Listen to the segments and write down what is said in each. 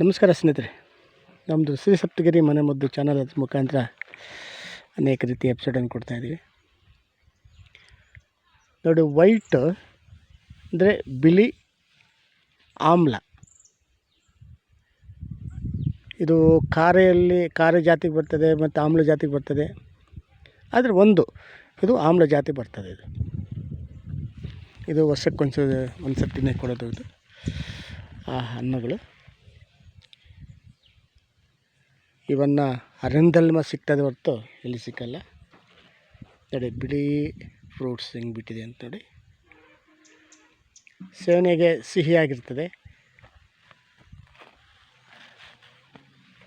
ನಮಸ್ಕಾರ ಸ್ನೇಹಿತರೆ ನಮ್ಮದು ಶ್ರೀ ಸಪ್ತಗಿರಿ ಮನೆ ಮದ್ದು ಚಾನಲ್ ಅದ್ರ ಮುಖಾಂತರ ಅನೇಕ ರೀತಿಯ ಎಪಿಸೋಡನ್ನು ಕೊಡ್ತಾಯಿದ್ದೀವಿ ನೋಡಿ ವೈಟ್ ಅಂದರೆ ಬಿಳಿ ಆಮ್ಲ. ಇದು ಕಾರೆಯಲ್ಲಿ ಕಾರೆ ಜಾತಿಗೆ ಬರ್ತದೆ ಮತ್ತು ಆಮ್ಲ ಜಾತಿಗೆ ಬರ್ತದೆ. ಆದರೆ ಒಂದು, ಇದು ಆಮ್ಲ ಜಾತಿ ಬರ್ತದೆ ಇದು. ಇದು ವರ್ಷಕ್ಕೊಂದು ಒಂದು ಸರ್ತಿನೇ ಕೊಡೋದು ಇದು. ಆ ಹಣ್ಣುಗಳು. ಇವನ್ನು ಅರಣ್ಯದಲ್ಲಿ ಸಿಗ್ತದೆ ಹೊರ್ತು ಇಲ್ಲಿ ಸಿಕ್ಕಲ್ಲ. ನೋಡಿ, ಬಿಳಿ ಫ್ರೂಟ್ಸ್ ಹಿಂಗೆ ಬಿಟ್ಟಿದೆ ಅಂತ ನೋಡಿ. ಸೇವನೆಗೆ ಸಿಹಿಯಾಗಿರ್ತದೆ.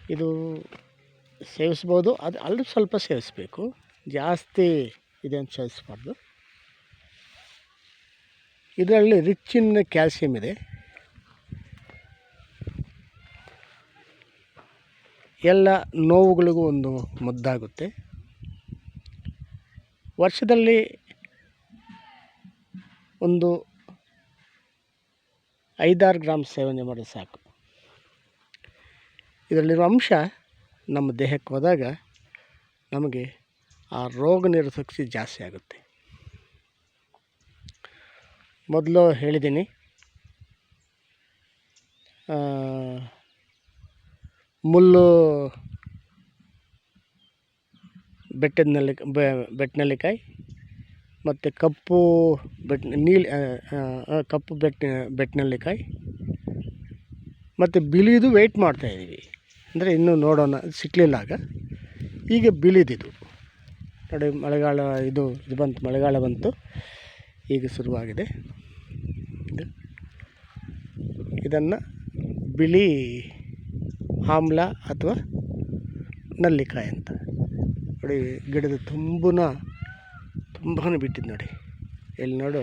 ಇದು ಸೇವಿಸ್ಬೋದು. ಅದು ಅಲ್ಲಿ ಸ್ವಲ್ಪ ಸೇವಿಸಬೇಕು. ಜಾಸ್ತಿ ಇದೆ ಅಂತ ಸೇವಿಸ್ಬಾರ್ದು. ಇದರಲ್ಲಿ ರಿಚ್ ಇನ್ ಕ್ಯಾಲ್ಸಿಯಂ ಇದೆ. ಎಲ್ಲ ನೋವುಗಳಿಗೂ ಒಂದು ಮದ್ದಾಗುತ್ತೆ. ವರ್ಷದಲ್ಲಿ ಒಂದು ಐದಾರು ಗ್ರಾಮ್ ಸೇವನೆ ಮಾಡಿದ್ರೆ ಸಾಕು. ಇದರಲ್ಲಿರುವ ಅಂಶ ನಮ್ಮ ದೇಹಕ್ಕೆ ಹೋದಾಗ ನಮಗೆ ಆ ರೋಗ ನಿರೋಧಕ ಜಾಸ್ತಿ ಆಗುತ್ತೆ. ಮೊದಲು ಹೇಳಿದ್ದೀನಿ ಮುಳ್ಳು ಬೆಟ್ಟದ ನೆಲ್ಲಿ ಬೆಟ್ಟನೆಲ್ಲಿಕಾಯಿ ಮತ್ತು ಕಪ್ಪು ಬೆಟ್ ನೀಲಿ ಕಪ್ಪು ಬೆಟ್ಟ ಬೆಟ್ಟನೆಲ್ಲಿಕಾಯಿ ಮತ್ತು ಬಿಳಿದು ವೆಯ್ಟ್ ಮಾಡ್ತಾಯಿದ್ದೀವಿ ಅಂದರೆ ಇನ್ನೂ ನೋಡೋಣ ಸಿಕ್ಕಲಿಲ್ಲ ಆಗ. ಈಗ ಬಿಳಿದಿದು. ನೋಡಿ, ಮಳೆಗಾಲ ಇದು ಇದು ಬಂತು, ಮಳೆಗಾಲ ಬಂತು. ಈಗ ಶುರುವಾಗಿದೆ. ಇದು ಇದನ್ನು ಬಿಳಿ ಆಮ್ಲ ಅಥವಾ ನಲ್ಲಿಕಾಯಿ ಅಂತ. ನೋಡಿ, ಗಿಡದ ತುಂಬನ ತುಂಬಾ ಬಿಟ್ಟಿದ್ದು ನೋಡಿ. ಎಲ್ಲಿ ನೋಡು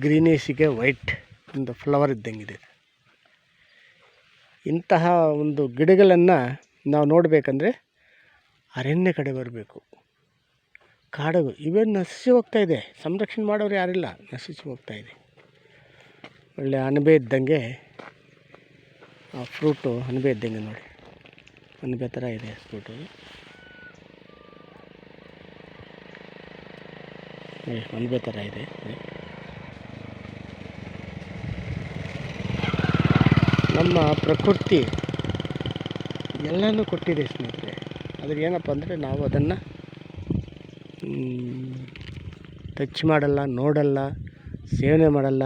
ಗ್ರೀನಿಶಿಗೆ ವೈಟ್ ಒಂದು ಫ್ಲವರ್ ಇದ್ದಂಗಿದೆ. ಇಂತಹ ಒಂದು ಗಿಡಗಳನ್ನು ನಾವು ನೋಡಬೇಕಂದ್ರೆ ಅರಣ್ಯ ಕಡೆ ಬರಬೇಕು. ಕಾಡುಗಳು ಇವೇ ನಶಿಸಿ ಹೋಗ್ತಾ ಇದೆ. ಸಂರಕ್ಷಣೆ ಮಾಡೋರು ಯಾರಿಲ್ಲ, ನಶಿಸಿ ಹೋಗ್ತಾ ಇದೆ. ಒಳ್ಳೆ ಅಣಬೆ ಇದ್ದಂಗೆ ಫ್ರೂಟು ಅಣಬೆ ಇದ್ದಂಗೆ ನೋಡಿ. ಅಣಬೆ ಥರ ಇದೆ ಫ್ರೂಟು. ಅಣಬೆ ಥರ ಇದೆ. ನಮ್ಮ ಪ್ರಕೃತಿ ಎಲ್ಲನೂ ಕೊಟ್ಟಿದೆ ಸ್ನೇಹಿತರೆ. ಆದರೆ ಏನಪ್ಪ ಅಂದರೆ ನಾವು ಅದನ್ನು ಟಚ್ ಮಾಡಲ್ಲ, ನೋಡಲ್ಲ, ಸೇವನೆ ಮಾಡಲ್ಲ.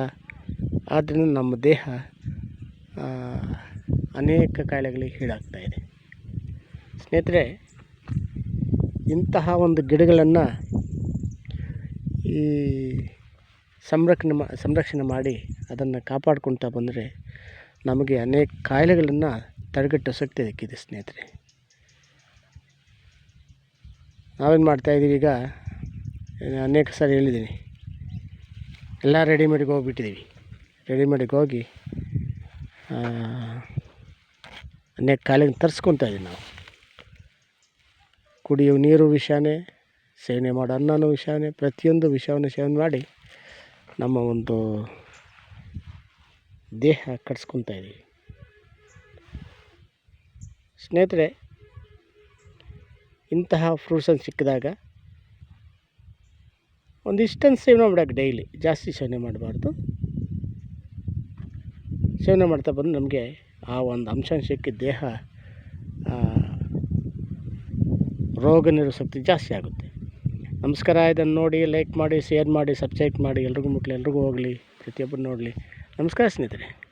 ಆದ್ದರಿಂದ ನಮ್ಮ ದೇಹ ಅನೇಕ ಕಾಯಿಲೆಗಳಿಗೆ ಇದೆ. ಸ್ನೇಹಿತರೆ, ಇಂತಹ ಒಂದು ಗಿಡಗಳನ್ನು ಈ ಸಂರಕ್ಷಣೆ ಮಾ, ಸಂರಕ್ಷಣೆ ಮಾಡಿ ಅದನ್ನು ಕಾಪಾಡ್ಕೊಳ್ತಾ ಬಂದರೆ ನಮಗೆ ಅನೇಕ ಕಾಯಿಲೆಗಳನ್ನು ತಡೆಗಟ್ಟೋ ಶಕ್ತಿ ಅದಕ್ಕಿದೆ ಸ್ನೇಹಿತರೆ. ನಾವೇನು ಮಾಡ್ತಾಯಿದ್ದೀವಿ ಈಗ? ಅನೇಕ ಸಾರಿ ಹೇಳಿದ್ದೀನಿ. ಎಲ್ಲ ರೆಡಿಮೇಡಿಗೆ ಹೋಗ್ಬಿಟ್ಟಿದ್ದೀವಿ. ರೆಡಿಮೇಡಿಗೆ ಹೋಗಿ ಅನೇಕ ಕಾಯಿಲೆನ ತರಿಸ್ಕೊತಾ ಇದ್ದೀವಿ ನಾವು. ಕುಡಿಯೋ ನೀರು ವಿಷಯನೇ ಸೇವನೆ ಮಾಡೋ ಅನ್ನನೂ ವಿಷಯನೇ ಪ್ರತಿಯೊಂದು ವಿಷಯವನ್ನು ಸೇವನೆ ಮಾಡಿ ನಮ್ಮ ಒಂದು ದೇಹ ಕಟ್ಸ್ಕೊತಾ ಇದ್ದೀವಿ. ಸ್ನೇಹಿತರೆ, ಇಂತಹ ಫ್ರೂಟ್ಸನ್ನು ಸಿಕ್ಕಿದಾಗ ಒಂದಿಷ್ಟನ್ನು ಸೇವನೆ ಮಾಡೋಕೆ ಡೈಲಿ ಜಾಸ್ತಿ ಸೇವನೆ ಮಾಡಬಾರ್ದು. ಸೇವನೆ ಮಾಡ್ತಾ ಬಂದು ನಮಗೆ ಆ ಒಂದು ಅಂಶ ದೇಹ ರೋಗ ನಿರೋಧಕ ಜಾಸ್ತಿ ಆಗುತ್ತೆ. ನಮಸ್ಕಾರ, ಇದನ್ನು ನೋಡಿ ಲೈಕ್ ಮಾಡಿ ಶೇರ್ ಮಾಡಿ ಸಬ್ಸ್ಕ್ರೈಬ್ ಮಾಡಿ, ಎಲ್ರಿಗೂ ಮುಟ್ಲಿ ಎಲ್ರಿಗೂ ಹೋಗಲಿ ಪ್ರತಿಯೊಬ್ಬರು ನೋಡಲಿ. ನಮಸ್ಕಾರ ಸ್ನೇಹಿತರೆ.